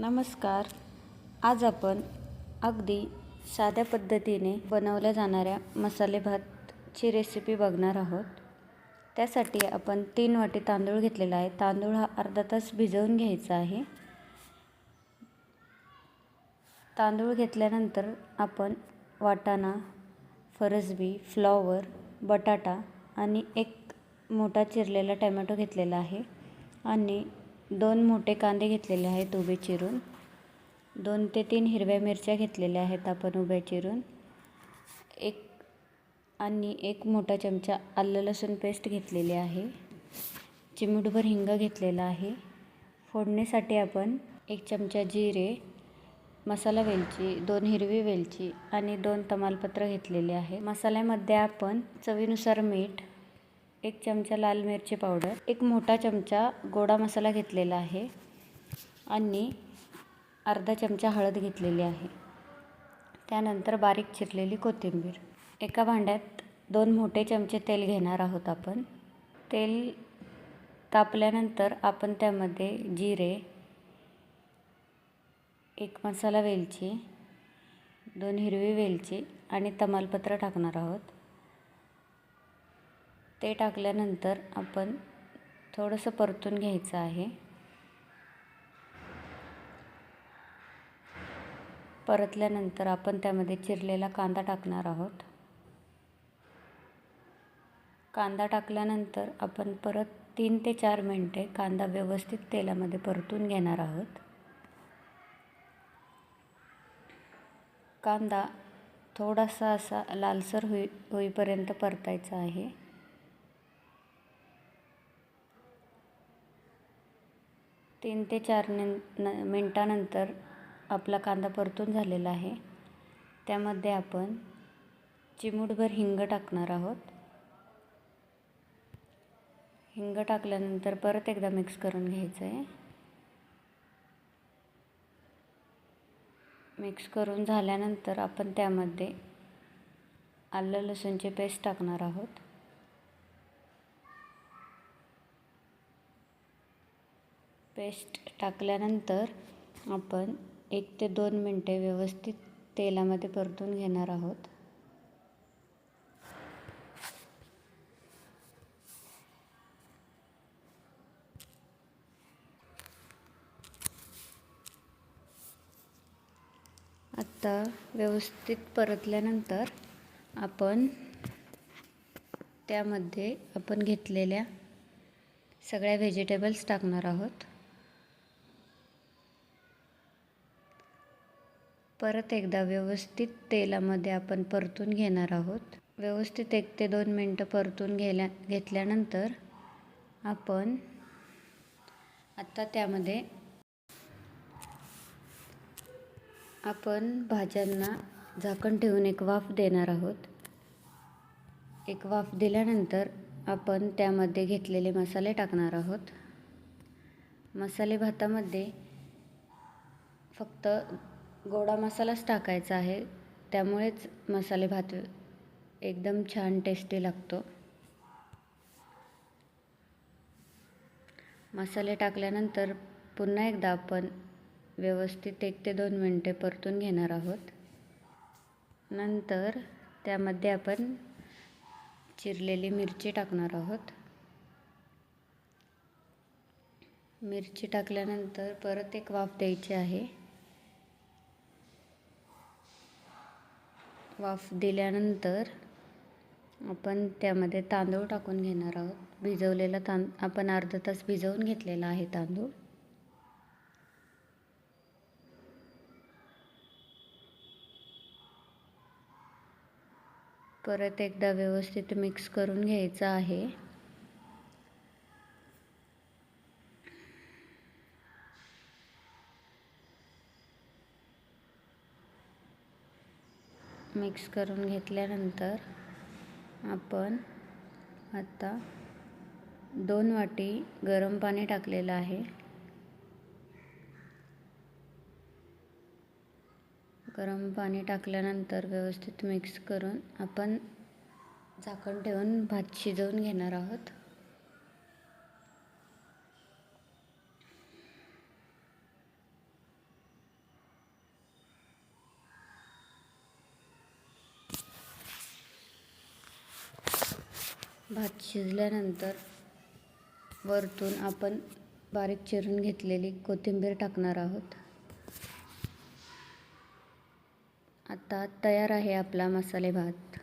नमस्कार. आज आपण अगदी साध्या पद्धतीने बनवल्या जाणाऱ्या मसाले भातची रेसिपी बघणार आहोत. त्यासाठी आपण तीन वाटी तांदूळ घेतलेला आहे. तांदूळ हा अर्धा तास भिजवून घ्यायचा आहे. तांदूळ घेतल्यानंतर आपण वाटाणा फरसबी फ्लॉवर बटाटा आणि एक मोठा चिरलेला टमॅटो घेतलेला आहे. आणि दोन मोठे कांदे घेतलेले आहेत उभे चिरून. दोन ते तीन हिरव्या मिरच्या घेतलेल्या आहेत आपण उभ्या चिरून. एक आणि एक मोठा चमचा आलं लसूण पेस्ट घेतलेली आहे. चिमूटभर हिंग घेतलेला आहे. फोडणीसाठी आपण एक चमचा जिरे मसाला वेलची दोन हिरवी वेलची आणि दोन तमालपत्र घेतलेले आहे मसाल्यामध्ये आपण चवीनुसार मीठ एक चमचा लाल मिरची पावडर एक मोठा चमचा गोडा मसाला घेतलेला आहे आणि अर्धा चमचा हळद घेतलेली आहे. त्यानंतर बारीक चिरलेली कोथिंबीर. एका भांड्यात दोन मोठे चमचे तेल घेणार आहोत आपण. तेल तापल्यानंतर आपण त्यामध्ये जिरे एक मसाला वेलची दोन हिरवी वेलची आणि तमालपत्र टाकणार आहोत. ते टाकल्यानंतर आपण थोडंसं परतून घ्यायचं आहे. परतल्यानंतर आपण त्यामध्ये चिरलेला कांदा टाकणार आहोत. कांदा टाकल्यानंतर आपण परत तीन ते चार मिनटे कांदा व्यवस्थित तेलामध्ये परतून घेणार आहोत. कांदा थोडासा असा लालसर होई होईपर्यंत परतायचा आहे. तीन ते चार न मिनटानंतर आपला कांदा परतून झालेला आहे. त्यामध्ये आपण चिमूटभर हिंग टाकणार आहोत. हिंग टाकल्यानंतर परत एकदा मिक्स करून घ्यायचं आहे मिक्स करून झाल्यानंतर आपण त्यामध्ये आलं लसूणची पेस्ट टाकणार आहोत. पेस्ट टाकल्यानंतर आपण एक ते दोन मिनटे व्यवस्थित तेलामध्ये परतून घेणार आहोत. आत्ता व्यवस्थित परतल्यानंतर आपण त्यामध्ये आपण घेतलेल्या सगळ्या व्हेजिटेबल्स टाकणार आहोत. परत एकदा व्यवस्थित तेलामध्ये आपण परतून घेणार आहोत. व्यवस्थित एक ते दोन मिनटं परतून घेल्या घेतल्यानंतर आपण आत्ता त्यामध्ये आपण भाज्यांना झाकण ठेवून एक वाफ देणार आहोत. एक वाफ दिल्यानंतर आपण त्यामध्ये घेतलेले मसाले टाकणार आहोत. मसाले भातामध्ये फक्त गोडा मसालाच टाकायचा आहे. त्यामुळेच मसाले भात एकदम छान टेस्टी लागतो. मसाले टाकल्यानंतर पुन्हा एकदा आपण व्यवस्थित एक ते दोन मिनटे परतून घेणार आहोत. नंतर त्यामध्ये आपण चिरलेली मिरची टाकणार आहोत. मिरची टाकल्यानंतर परत एक वाफ द्यायची आहे. वाफ दिल्यानंतर आपण त्यामध्ये तांदूळ टाकून घेणार आहोत. भिजवलेला तां आपण अर्धा तास भिजवून घेतलेला आहे तांदूळ. परत एकदा व्यवस्थित मिक्स करून घ्यायचं आहे. मिक्स करून घेतल्यानंतर आपण आता दोन वाटी गरम पाणी टाकलेलं आहे. गरम पाणी टाकल्यानंतर व्यवस्थित मिक्स करून आपण झाकण ठेवून भात शिजवून घेणार आहोत. भात शिजल्यानंतर वरतून आपण बारीक चिरून घेतलेली कोथिंबीर टाकणार आहोत. आता तयार आहे आपला मसाले भात.